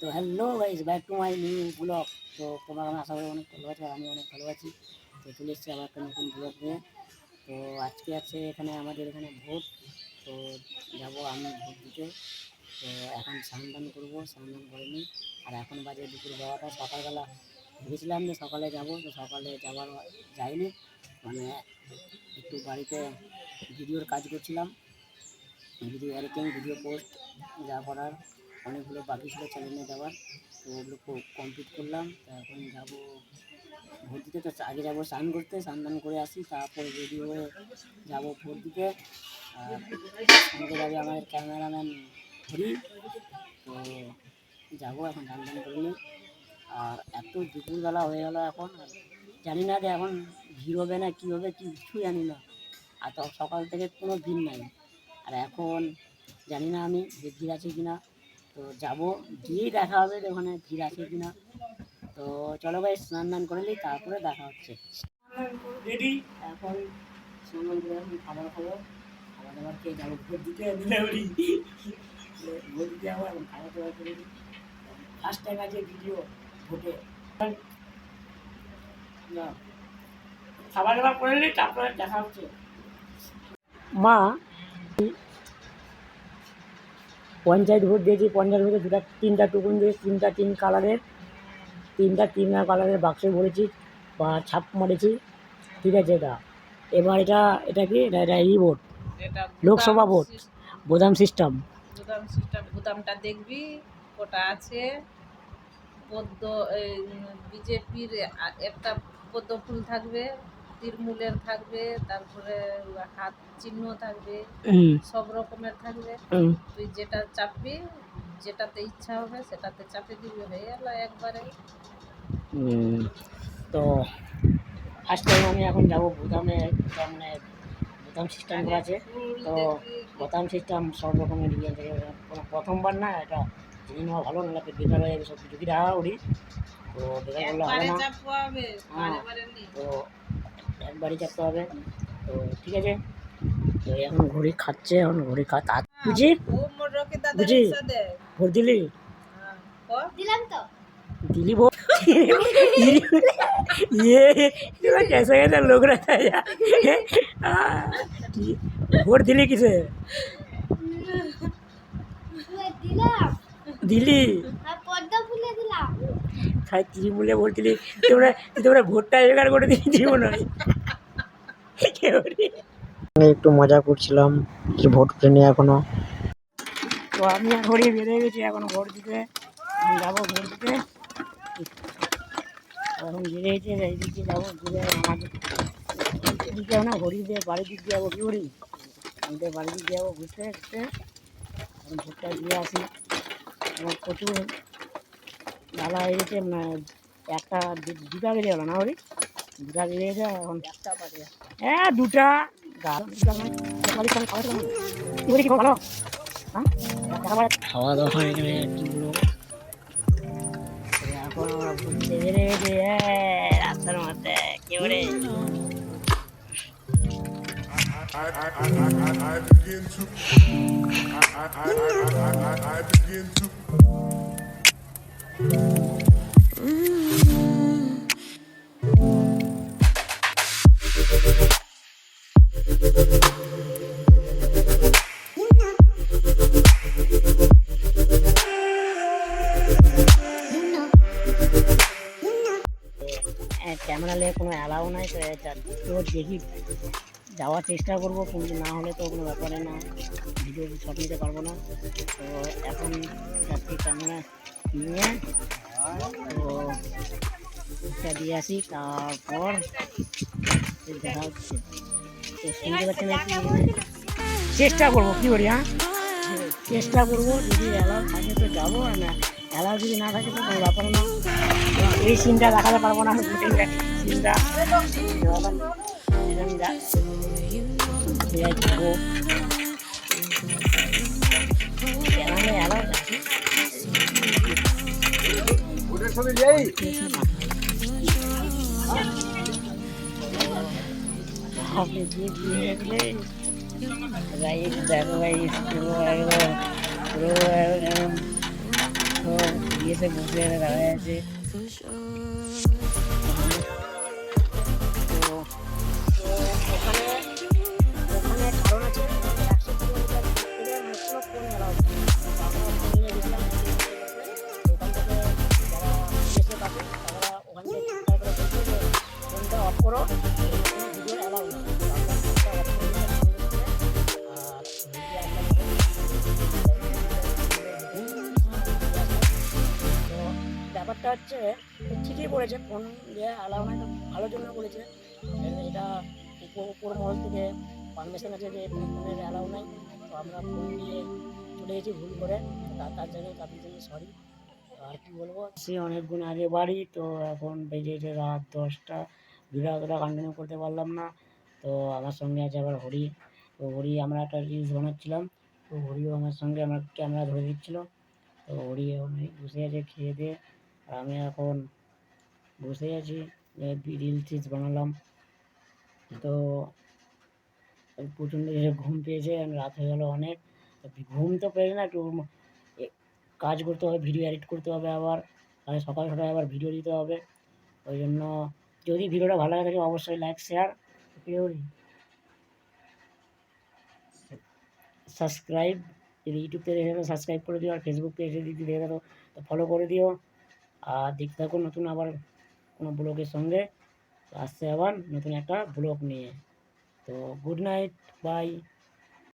তো hello guys back to my new blog তো তোমার আমি আশা করি অনেক ভালো আছো আমি অনেক ভালো আছি। তো চলে এসেছি আবার একটা নতুন ব্লগ নিয়ে। তো আজকে আছে এখানে আমাদের এখানে ভোট। তো যাব আমি ভোট দিতে। তো এখন স্নান করব, স্নান করিনি আর এখন বাজে দুপুর বারোটা, সকালবেলা ভেবেছিলাম যে সকালে যাব, তো সকালে যাওয়ার যাইনি। মানে একটু বাড়িতে ভিডিওর কাজ করছিলাম। ভিডিও এডিটিং, ভিডিও পোস্ট যা করার। অনেকগুলো বাকি ছিল চ্যানেলে যাওয়ার তো ওগুলো খুব কমপ্লিট করলাম। এখন যাব ভোট দিতে তো আগে যাব, স্নান করতে, স্নান দান করে আসি, তারপরে রেডি হয়ে যাব ভোট দিতে আর যাবে আমাদের ক্যামেরাম্যান হরি, তো যাব এখন স্নান দান করিনি আর এত দুপুরবেলা হয়ে গেল এখন জানি না যে এখন ভিড় হবে না, কী হবে কিছু জানি না। আর তো সকাল থেকে কোনো ভিড় নাই। আর এখন জানি না আমি যে ভিড় আছে কি না তো যাব গিয়েই দেখা হবে যে ওখানে ভিড় আছে কি না তো চলো ভাই স্নান দান করে নিই তারপরে দেখা হচ্ছে। রেডি এখন স্নান করে আমি খাবার খাব। খাবার দাবার খেয়ে যাব ভোট দিতে দিলাবরি ভোট দিতে যাব এখন খাবার দাবার করে নিই। ফার্স্ট টাইম আছে ভিডিও ভোটে। না। খাবার দাবার করে নিই তারপরে দেখা হচ্ছে। মা পঞ্চায়েত ভোট দিয়েছি পঞ্চায়েত ভোটে দুটা তিনটা টুকুন দিয়ে তিনটা তিন কালারের তিনটা তিন কালারের বাক্সে ভরেছি বা ছাপ মারেছি ঠিক আছে এটা। এবার এটা এটা কি? এটা এটা ই ভোট। লোকসভা ভোট। বোদাম সিস্টেম গুদাম সিস্টেম গুদামটা দেখবি কোটা আছে। পদ্ম বিজেপির একটা পদ্ম ফুল থাকবে। তৃণমূলের থাকবে তারপরে হাত চিহ্ন থাকবে সব রকমের থাকবে। তুই যেটা চাপবি যেটাতে ইচ্ছা হবে সেটাতে চাপে দিবি হয়ে গেল একবারে। তো ফার্স্ট টাইম আমি এখন যাব বোদামে এটা মানে বোতাম সিস্টেম আছে তো বোতাম সিস্টেম সব রকমের ইয়ে থেকে কোনো প্রথমবার না এটা জেনে নেওয়া ভালো না বেকার হয়ে যাবে সব কিছু। কি দেখা করি তো বেকার করলে হবে না। হ্যাঁ। নি তো একবারই চাপতে হবে তো ঠিক আছে তো এখন ঘড়ি খাচ্ছে এখন ঘড়ি খা তা বুঝি ও মোর রকি দাদা বুঝি? রিক্সা দে ভোট দিলি হ্যাঁ, কর। दिली वो ये ये कैसे कैसे लोग रहता है यार हाँ, कि- वोट दिली किसे দিলাম দিলি আর পদ্মা ফুলে দিলাম খাই তৃণমূলে ভোট দিলি তোমরা তোমরা ভোটটা এবার করে দিয়েছি মনে হয় একটু মজা করছিলাম ভোট নিয়ে এখনও। তো আমি আর ঘড়ি বেরিয়ে গেছি এখন ভোট দিতে। এখন যাব ভোট দিতে। এখন বেরিয়ে গেছি এইদিকে যাব ঘুরে আমাদের এদিকে না ঘড়ি দিয়ে বাড়ির দিক দিয়ে যাব কি করি আমাদের বাড়ির দিক দিয়ে যাব ঘুরতে ঘুরতে। এখন ভোটটা দিয়ে আসি। আমার প্রচুর ঢালা হয়ে গেছে মানে একটা দুটা বেরিয়ে গেলো না ওরি দুটা দুটা গাল সঙ্গে খাওয়া দাওয়া ভালো হ্যাঁ দাওয়া এখানে আমরা রাস্তার মধ্যে কি বলে I, begin to I, I, I, I, I, I begin to camera নিয়ে কোনো অ্যালাউ নাই, তো তো দেখি। যাওয়ার চেষ্টা করব, কিন্তু না হলে তো কোনো ব্যাপারে না। ভিডিও শট নিতে পারব না। তো এখন যাচ্ছি ক্যামেরা নিয়ে। তো দিয়ে আসি, তারপর দেখা হচ্ছে। তো শুনতে পাচ্ছেন চেষ্টা করব, কী করি হ্যাঁ? চেষ্টা করব, যদি অ্যালাউ থাকে তো যাব, আর না অ্যালাউ যদি না থাকে তো কোনো ব্যাপার না। এই সিনটা দেখাতে পারব না সিনটা আপনি যে দিয়ে দিলে ভাই দেখো ভাই তো এসে বসে দাঁড়ায় আছে ওখানে ওখানে কারণ আছে একশো কিলোমিটার হচ্ছে, ঠিকই বলেছে ফোন দিয়ে নাই তো ভালোর জন্য বলেছে। এটা উপর মহল থেকে পারমিশন আছে যে ফোনের অ্যালাউ নাই, তো আমরা ফোন দিয়ে চলে গেছি, ভুল করে। তার জন্য তাদের জন্য সরি আর কি বলব? সে অনেকক্ষণ আগে বাড়ি, তো এখন বেজেছে রাত দশটা। ভিডিও কন্টিনিউ করতে পারলাম না, তো আমার সঙ্গে আছে আবার হরি। তো হরি, আমরা একটা রিলস বানাচ্ছিলাম, তো হরিও আমার সঙ্গে আমার ক্যামেরা ধরে দিচ্ছিল। তো হরি বসে আছে, খেয়ে দিয়ে আমি এখন বসে আছি রিল টিলস বানালাম। তো প্রচণ্ড ঘুম পেয়েছে আর রাত হয়ে গেলো অনেক। ঘুম তো পেয়েছে না, একটু কাজ করতে হবে, ভিডিও এডিট করতে হবে আবার। আর সকাল সকাল আবার ভিডিও দিতে হবে। ওই জন্য যদি ভিডিওটা ভালো লাগে থাকে, অবশ্যই লাইক শেয়ার সাবস্ক্রাইব যদি ইউটিউব দেখে সাবস্ক্রাইব করে দিও। আর ফেসবুক পেজে যদি দেখে তো ফলো করে দিও। আর দেখতে থাকো নতুন আবার কোনো ব্লগের সঙ্গে। আসছে আবার নতুন একটা ব্লগ নিয়ে। তো গুড নাইট বাই